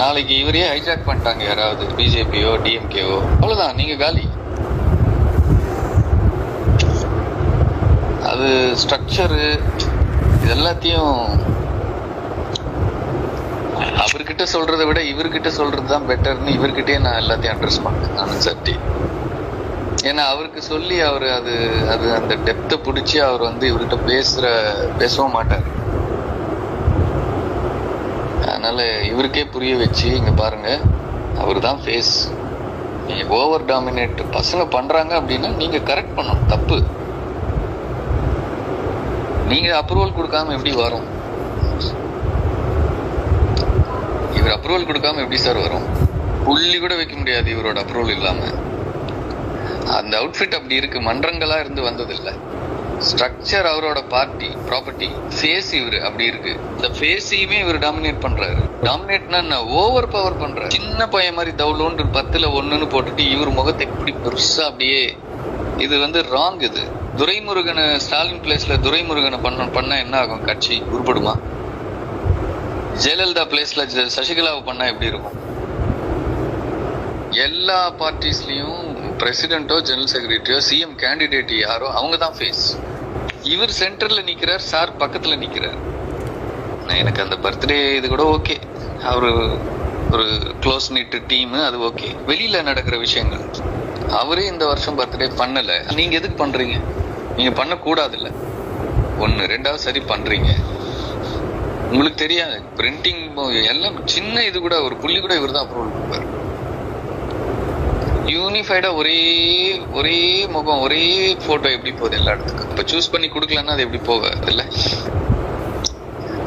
நாளைக்கு இவரையே ஹைஜாக் பண்ணிட்டாங்க யாராவது பிஜேபியோ டிஎம்கேவோ அவ்வளவுதான் நீங்க காலி. அது ஸ்ட்ரக்சரு இது எல்லாத்தையும் அவர்கிட்ட சொல்றதை விட இவர்கிட்ட சொல்றது தான் பெட்டர்னு இவர்கிட்டயே நான் எல்லாத்தையும் அட்ரஸ் பண்ணேன் நானும் சட்டி ஏன்னா அவருக்கு சொல்லி அவர் அது அது அந்த டெப்த்தை பிடிச்சி அவர் வந்து இவர்கிட்ட பேசுற பேசவும் மாட்டார். அதனால இவருக்கே புரிய வச்சு இங்க பாருங்க அவர் தான் ஃபேஸ் நீங்க ஓவர் டாமினேட் பசங்க பண்றாங்க அப்படின்னா நீங்க கரெக்ட் பண்ணணும் தப்பு. நீங்க அப்ரூவல் கொடுக்காம எப்படி வரும்? இவர் அப்ரூவல் கொடுக்காம எப்படி சார் வரும்? புள்ளி கூட வைக்க முடியாது இவரோட அப்ரூவல் இல்லாம. அந்த அவுட்ஃபிட் அப்படி இருக்கு மன்றங்களா இருந்து வந்ததில்லை. ஸ்ட்ரக்சர் அவரோட பார்ட்டி ப்ராப்பர்ட்டி ஃபேஸ் இவரு அப்படி இருக்கு. இந்த ஃபேஸையுமே இவர் டாமினேட் பண்றாரு. டாமினேட்னா ஓவர் பவர் பண்றாரு. சின்ன பையன் மாதிரி தவுலோன்று பத்துல ஒண்ணுன்னு போட்டுட்டு இவர் முகத்தை இப்படி பெருசா அப்படியே இது வந்து ராங் இது. துரைமுருகனை ஸ்டாலின் பிளேஸ்ல துரைமுருகனை பண்ண பண்ணா என்ன ஆகும்? கட்சி உருப்படுமா? ஜெயலலிதா பிளேஸ்ல சசிகலாவை பண்ணா எப்படி இருக்கும்? எல்லா பார்ட்டிஸ்லயும் பிரசிடென்ட்டோ ஜெனரல் செக்ரட்டரியோ சிஎம் கேண்டிடேட் யாரோ அவங்க தான் ஃபேஸ் இவர் சென்டர்ல நிக்கிறார் சார் பக்கத்துல நிக்கிறார். நான் எனக்கு அந்த பர்த்டே இது கூட ஓகே அவரு ஒரு க்ளோஸ் நீட் டீம் அது ஓகே வெளியில நடக்கிற விஷயங்கள். அவரே இந்த வருஷம் பர்த்டே பண்ணல. நீங்க எதுக்கு பண்றீங்க? நீங்க பண்ண கூடாது இல்ல ரெண்டாவது சரி பண்றீங்க. உங்களுக்கு தெரியாது. பிரிண்டிங் எல்லாம் சின்ன இது கூட ஒரு புள்ளி கூட இவர் தான் அப்ரூவல் கொடுப்பாரு. யூனிஃபைடா ஒரே ஒரே முகம் ஒரே போட்டோ எப்படி போகுது எல்லா இடத்துக்கும்? இப்ப சூஸ் பண்ணி கொடுக்கலன்னா அது எப்படி போகாது இல்ல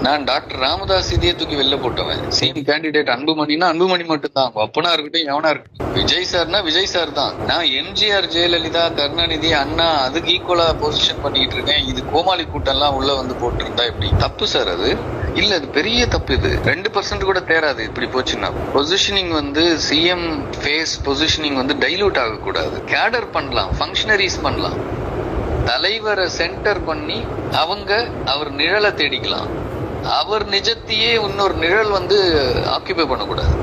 நான் டாக்டர் ராமதாஸ் இதே தூக்கி வெளில போட்டவன். சேம் கேண்டிடேட் அன்புமணினா அன்புமணி மட்டும்தான். அப்பனா இருக்கட்டும் எவனா இருக்கட்டும். விஜய் சார்னா விஜய் சார் தான். நான் எம்ஜிஆர் ஜெயலலிதா கருணாநிதி அண்ணா அதுக்கு ஈக்குவலா பொசிஷன் பண்ணிட்டு இருக்கேன். இது கோமாளி கூட்டம் எல்லாம் உள்ள வந்து போட்டிருந்தா எப்படி? தப்பு சார் அது. இல்ல அது பெரிய தப்பு இது. ரெண்டு பர்சன்ட் கூட தேராது இப்படி போச்சுன்னா. பொசிஷனிங் வந்து சிஎம் ஃபேஸ் பொசிஷனிங் வந்து டைலூட் ஆகக்கூடாது. கேடர் பண்ணலாம் ஃபங்க்ஷனரிஸ் பண்ணலாம். தலைவரை சென்டர் பண்ணி அவங்க அவர் நிழலை தேடிக்கலாம். அவர் நிஜத்தையே இன்னொரு நிழல் வந்து ஆக்கியபை பண்ணக்கூடாது.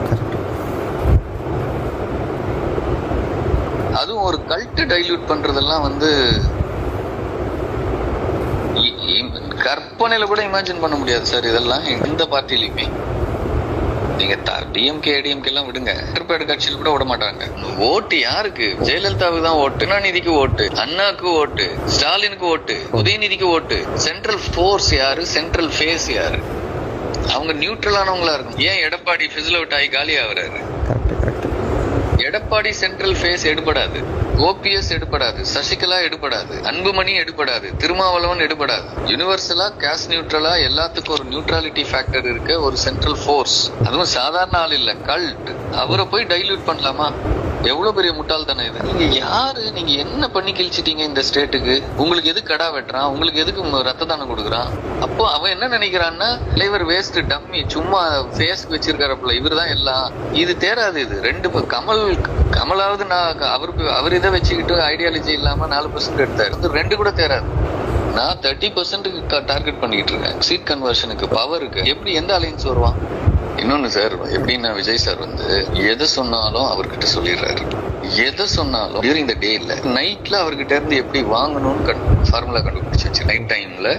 அதுவும் ஒரு கல்ட்டு டைல்யூட் பண்றதெல்லாம் வந்து கற்பனையில கூட இமேஜின் பண்ண முடியாது சார் இதெல்லாம் எந்த பார்ட்டிலையுமே. நீங்க டிஎம்கே ஏடிஎம்கே எல்லாம் விடுங்க. திருப்பேடு கட்சியில் கூட விட மாட்டாங்க. ஓட்டு யாருக்கு? ஜெயலலிதாவுக்கு தான் ஓட்டு கருணாநிதிக்கு ஓட்டு அண்ணாக்கு ஓட்டு ஸ்டாலினுக்கு ஓட்டு உதயநிதிக்கு ஓட்டு. சென்ட்ரல் ஃபோர்ஸ் யாரு? சென்ட்ரல் ஃபேஸ் யாரு? அவங்க நியூட்ரலானவங்களா இருக்கும் ஏன் எடப்பாடி பிசில் அவுட் ஆகி காலி ஆகுறாரு? Correct correct Edappadi central face எடுபடாது. ஓபிஎஸ் எடுபடாது. சசிகலா எடுபடாது. அன்புமணி எடுபடாது. திருமாவளவன் எடுபடாது. யூனிவர்சலா கேஸ் நியூட்ரலா எல்லாத்துக்கும் ஒரு நியூட்ராலிட்டி ஃபேக்டர் இருக்க ஒரு சென்ட்ரல் ஃபோர்ஸ் அதுவும் சாதாரண ஆள் இல்ல கல்ட் அவரை போய் டைல்யூட் பண்ணலாமா? எவ்வளவு பெரிய முட்டாள்தானே இது நீங்க யாரு? நீங்க என்ன பண்ணி கிழிச்சிட்டீங்க இந்த ஸ்டேட்டுக்கு? உங்களுக்கு எது கடா வெட்டுறான்? உங்களுக்கு எதுக்கு ரத்த தானம் கொடுக்குறான்? அப்போ அவன் என்ன நினைக்கிறான்னா தலைவர் வேஸ்ட் டம்மி சும்மா ஃபேஸ்க்கு வச்சிருக்காருப்ல இவர் தான் எல்லாம். இது தேராது இது. ரெண்டு கமல் கமலாவது நான் அவருக்கு அவர் இதை வச்சுக்கிட்டு ஐடியாலஜி இல்லாம நாலு பர்சன்ட் எடுத்தாரு. இது ரெண்டு கூட தேராது. நான் தேர்ட்டி பர்சன்ட்டுக்கு டார்கெட் பண்ணிட்டு இருக்கேன். சீட் கன்வர்ஷனுக்கு பவருக்கு எப்படி எந்த அலைன்ஸ் வருவான்? இன்னொன்னு சார் எப்படின்னா விஜய் சார் வந்து எதை சொன்னாலும் அவர்கிட்ட சொல்லிடுறாரு. எதை சொன்னாலும் டியூரிங் த டே இல்ல நைட்ல அவர்கிட்ட இருந்து எப்படி வாங்கணும்னு ஃபார்முலா கண்டுபிடிச்சு வச்சு நைட் டைம்ல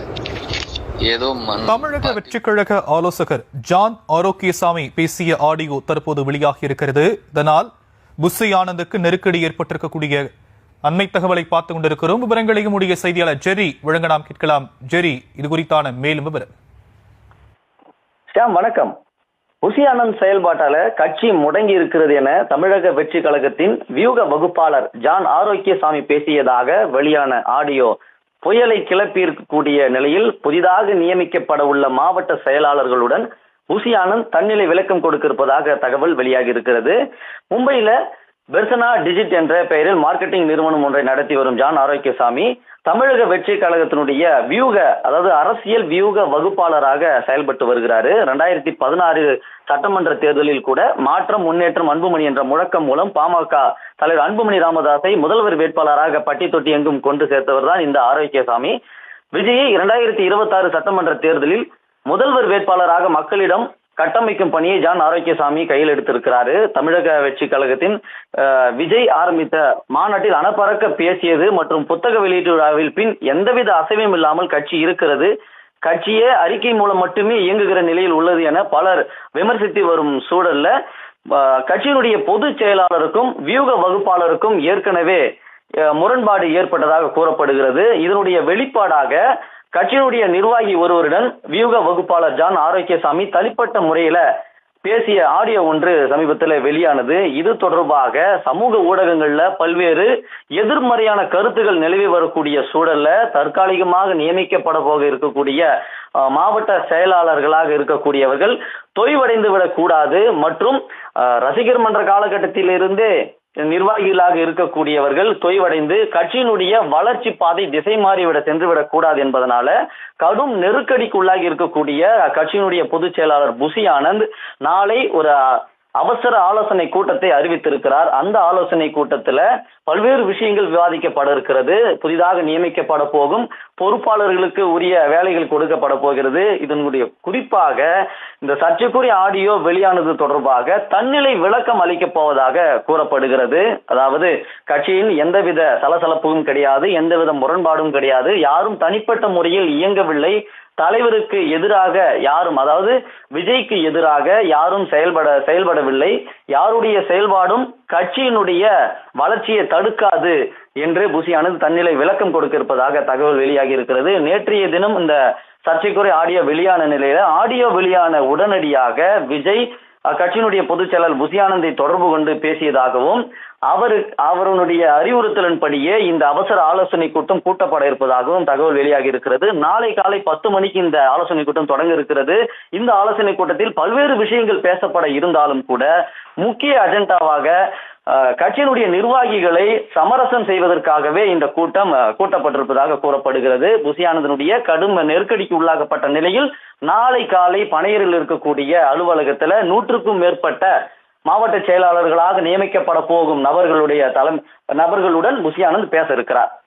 ஏதோ தமிழக வெற்றிக் கழக ஆலோசகர் ஜான் ஆரோக்கியசாமி பேசிய ஆடியோ தற்போது வெளியாகி இருக்கிறது இதனால் புஸ்ஸி ஆனந்துக்கு நெருக்கடி ஏற்பட்டிருக்கக்கூடிய அண்மை தகவலை பார்த்து கொண்டிருக்கிறோம். விவரங்களையும் உடைய செய்தியாளர் ஜெரி வழங்க நாம் கேட்கலாம். ஜெரி இது குறித்தான மேலும் விவரம். வணக்கம். புசி ஆனந்த் செயல்பாட்டால கட்சி முடங்கி இருக்கிறது என தமிழக வெற்றி கழகத்தின் வியூக வகுப்பாளர் ஜான் ஆரோக்கியசாமி பேசியதாக வெளியான ஆடியோ. புயலை கிளப்பியிருக்கக்கூடிய நிலையில் புதிதாக நியமிக்கப்பட உள்ள மாவட்ட செயலாளர்களுடன் புசி ஆனந்த் தன்னிலை விளக்கம் கொடுக்க இருப்பதாக தகவல் வெளியாகி இருக்கிறது மும்பையில பெர்சனா டிஜிட் என்ற பெயரில் மார்க்கெட்டிங் நிறுவனம் ஒன்றை நடத்தி வரும் ஜான் ஆரோக்கியசாமி தமிழக வெற்றி கழகத்தினுடைய வியூக அதாவது அரசியல் வியூக வகுப்பாளராக செயல்பட்டு வருகிறாரு. ரெண்டாயிரத்தி பதினாறு சட்டமன்ற தேர்தலில் கூட மாற்றம் முன்னேற்றம் அன்புமணி என்ற முழக்கம் மூலம் பாமக தலைவர் அன்புமணி ராமதாஸை முதல்வர் வேட்பாளராக பட்டி தொட்டி எங்கும் கொண்டு சேர்த்தவர் தான் இந்த ஆரோக்கியசாமி. விஜயை இரண்டாயிரத்தி இருபத்தி ஆறு சட்டமன்ற தேர்தலில் முதல்வர் வேட்பாளராக மக்களிடம் கட்டமைக்கும் பணியை ஜான் ஆரோக்கியசாமி கையில் எடுத்திருக்கிறாரு. தமிழக வெற்றி கழகத்தின் விஜய் ஆரம்பித்த மாநாட்டில் அனப்பறக்க பேசியது மற்றும் புத்தக வெளியீட்டு விழாவில் பின் எந்தவித அசைவும் இல்லாமல் கட்சி இருக்கிறது. கட்சியே அறிக்கை மூலம் மட்டுமே இயங்குகிற நிலையில் உள்ளது என பலர் விமர்சித்து வரும் சூழல்ல கட்சியினுடைய பொதுச் செயலாளருக்கும் வியூக வகுப்பாளருக்கும் ஏற்கனவே முரண்பாடு ஏற்பட்டதாக கூறப்படுகிறது. இதனுடைய வெளிப்பாடாக கட்சியினுடைய நிர்வாகி ஒருவருடன் வியூக வகுப்பாளர் ஜான் ஆரோக்கியசாமி தனிப்பட்ட முறையில பேசிய ஆடியோ ஒன்று சமீபத்தில் வெளியானது. இது தொடர்பாக சமூக ஊடகங்கள்ல பல்வேறு எதிர்மறையான கருத்துகள் நிலவி வரக்கூடிய சூழல்ல தற்காலிகமாக நியமிக்கப்பட போக இருக்கக்கூடிய மாவட்ட செயலாளர்களாக இருக்கக்கூடியவர்கள் தொய்வடைந்து விடக்கூடாது மற்றும் ரசிகர் மன்ற காலகட்டத்திலிருந்தே நிர்வாகிகளாக இருக்கக்கூடியவர்கள் தொய்வடைந்து கட்சியினுடைய வளர்ச்சி பாதை திசை மாறிவிட சென்றுவிடக் கூடாது என்பதனால கடும் நெருக்கடிக்குள்ளாகி இருக்கக்கூடிய கட்சியினுடைய பொதுச் செயலாளர் புசி ஆனந்த் நாளை ஒரு அவசர ஆலோசனை கூட்டத்தை அறிவித்திருக்கிறார். அந்த ஆலோசனை கூட்டத்துல பல்வேறு விஷயங்கள் விவாதிக்கப்பட இருக்கிறது. புதிதாக நியமிக்கப்பட போகும். பொறுப்பாளர்களுக்கு உரிய வேலைகள் கொடுக்கப்பட போகிறது. இதனுடைய குறிப்பாக இந்த சர்ச்சைக்குரிய ஆடியோ வெளியானது தொடர்பாக தன்னிலை விளக்கம் அளிக்கப் போவதாக கூறப்படுகிறது. அதாவது கட்சியின் எந்தவித சலசலப்பும் கிடையாது எந்தவித முரண்பாடும் கிடையாது. யாரும் தனிப்பட்ட முறையில் இயங்கவில்லை. தலைவருக்கு எதிராக யாரும் அதாவது விஜய்க்கு எதிராக யாரும் செயல்பட செயல்படவில்லை. யாருடைய செயல்பாடும் கட்சியினுடைய வளர்ச்சியை தடுக்காது என்று புசியானது தன்னிலை விளக்கம் கொடுக்க இருப்பதாக தகவல் வெளியாகி இருக்கிறது. நேற்றைய தினம் இந்த சர்ச்சைக்குறை ஆடியோ வெளியான நிலையில ஆடியோ வெளியான உடனடியாக விஜய் அக்கட்சியினுடைய பொதுச் செயலாளர் புசியானந்தை தொடர்பு கொண்டு பேசியதாகவும் அவரு அவருடைய அறிவுறுத்தலின்படியே இந்த அவசர ஆலோசனை கூட்டம் கூட்டப்பட இருப்பதாகவும் தகவல் வெளியாகி இருக்கிறது நாளை காலை பத்து மணிக்கு இந்த ஆலோசனை கூட்டம் தொடங்க இருக்கிறது. இந்த ஆலோசனை கூட்டத்தில் பல்வேறு விஷயங்கள் பேசப்பட இருந்தாலும் கூட முக்கிய அஜெண்டாவாக கட்சியினுடைய நிர்வாகிகளை சமரசம் செய்வதற்காகவே இந்த கூட்டம் கூட்டப்பட்டிருப்பதாக கூறப்படுகிறது. புசியானந்தனுடைய கடும் நெருக்கடிக்கு உள்ளாகப்பட்ட நிலையில் நாளை காலை பனையரில் இருக்கக்கூடிய அலுவலகத்துல நூற்றுக்கும் மேற்பட்ட மாவட்ட செயலாளர்களாக நியமிக்கப்பட போகும் நபர்களுடைய தலை நபர்களுடன் புசியானந்த் பேச இருக்கிறார்.